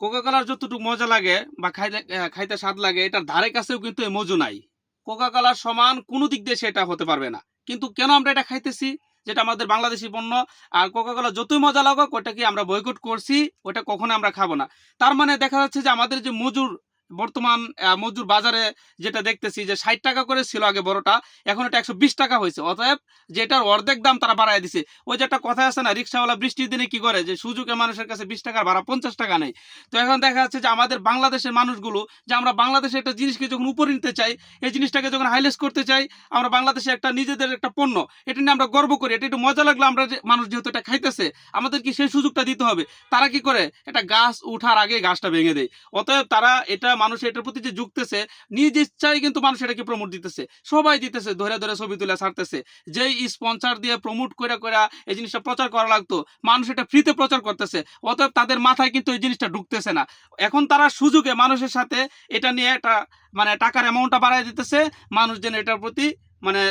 Coca কলার যতটুকু মজা লাগে বা খাইতে খাইতে স্বাদ লাগে, এটার ধারে কাছেও কিন্তু এই মজু নাই। কোকা কলার সমান কোনো দিক দিয়ে সেটা হতে পারবে না। কিন্তু কেন আমরা এটা খাইতেছি? যেটা আমাদের বাংলাদেশি পণ্য, আর কোকা কোলা যতই মজা লাগুক ওটা কি আমরা বয়কট করছি, ওটা কখনো আমরা খাব না। তার মানে দেখা যাচ্ছে যে আমাদের যে মজুর বর্তমান মজুর বাজারে যেটা দেখতেছি যে ষাট টাকা করে ছিল আগে বড়টা, এখন এটা একশো বিশ টাকা হয়েছে। অতএব যেটার অর্ধেক দাম তারা বাড়ায় দিছে। ওই যে একটা কথা আছে না, রিক্সাওয়ালা বৃষ্টির দিনে কি করে? যে সুযোগে মানুষের কাছে বিশ টাকার ভাড়া পঞ্চাশ টাকা নেই। তো এখন দেখা যাচ্ছে যে আমাদের বাংলাদেশের মানুষগুলো, যে আমরা বাংলাদেশে একটা জিনিসকে যখন উপরে নিতে চাই, এই জিনিসটাকে যখন হাইলেস করতে চাই, আমরা বাংলাদেশে একটা নিজেদের একটা পণ্য, এটা নিয়ে আমরা গর্ব করি। এটা একটু মজা লাগল আমরা যে মানুষ যেহেতু এটা খাইতেছে, আমাদের কি সেই সুযোগটা দিতে হবে? তারা কি করে? এটা গাছ উঠার আগে গাছটা ভেঙে দেয়। অতএব তারা এটা মানুষ এটার প্রতি যে যুক্তেছে, নিজ ইচ্ছায় কিন্তু মানুষ এটাকে প্রমোট দিতেছে। সবাই দিতেছে ধরে ধরে ছবি তুলে ছাড়তেছে। যেই স্পন্সার দিয়ে প্রমোট করে করে এই জিনিসটা প্রচার করা লাগতো, মানুষ এটা ফ্রিতে প্রচার করতেছে। অতএব তাদের মাথায় কিন্তু এই জিনিসটা ঢুকতেছে না। এখন তারা সুযোগে মানুষের সাথে এটা নিয়ে একটা মানে টাকার অ্যামাউন্টটা বাড়ায় দিতেছে। মানুষ যেন এটার প্রতি মানে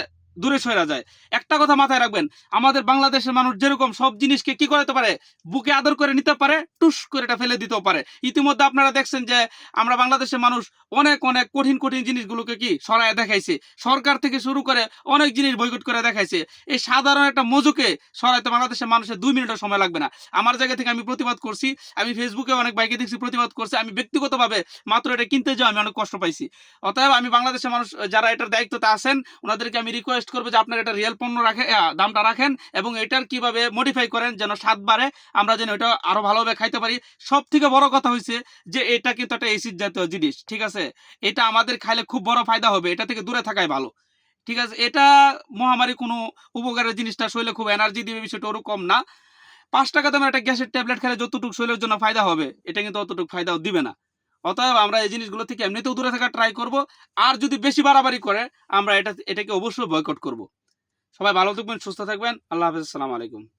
দূরে সরা যায়। একটা কথা মাথায় রাখবেন, আমাদের বাংলাদেশের মানুষ যেরকম সব জিনিসকে কি করতে পারে, বুকে আদর করে নিতে পারে, টুস করে এটা ফেলে দিতেও পারে। ইতিমধ্যে আপনারা দেখছেন যে, আমরা বাংলাদেশের মানুষ অনেক অনেক কঠিন কঠিন জিনিসগুলোকে কি সরায় দেখাইছে। সরকার থেকে শুরু করে অনেক জিনিস বৈকট করে দেখাইছে। এই সাধারণ একটা মজুকে সরাইতে বাংলাদেশের মানুষের দুই মিনিটের সময় লাগবে না। আমার জায়গা থেকে আমি প্রতিবাদ করছি, আমি ফেসবুকে অনেক বাইকে দেখছি, প্রতিবাদ করছি, আমি ব্যক্তিগতভাবে মাত্র এটা কিনতে যাওয়া আমি অনেক কষ্ট পাইছি। অতএব আমি বাংলাদেশের মানুষ, যারা এটার দায়িত্বতে আছেন, ওনাদেরকে আমি রিকোয়েস্ট করব যে আপনারা এটা রিয়েল পণ্য রাখে দামটা রাখেন এবং এটার কীভাবে মডিফাই করেন যেন স্বাদ বাড়ে, আমরা যেন এটা আরও ভালোভাবে খাইতে পারি। সব থেকে বড় কথা হয়েছে যে এটা কিন্তু একটা এসিড জাতীয় জিনিস, ঠিক আছে? এটা আমাদের খাইলে খুব বড় ফায়দা হবে, এটা থেকে দূরে থাকাই ভালো। ঠিক আছে? এটা মহামারী কোনো উপকারের জিনিসটা শরীরে খুব এনার্জি দিবে বিষয়টা ওরকম না। পাঁচ টাকা দামের একটা গ্যাসের ট্যাবলেট খেলে যতটুকু শরীরের জন্য ফায়দা হবে, এটা কিন্তু অতটুকু ফায়দাও দিবে না। অতএব আমরা এই জিনিসগুলো থেকে এমনিতেও দূরে থাকার ট্রাই করব। আর যদি বেশি বাড়াবাড়ি করে, আমরা এটা, এটাকে অবশ্যই বয়কট করব। সবাই ভালো থাকবেন, সুস্থ থাকবেন। আল্লাহ হাফিজ, আসসালামু আলাইকুম।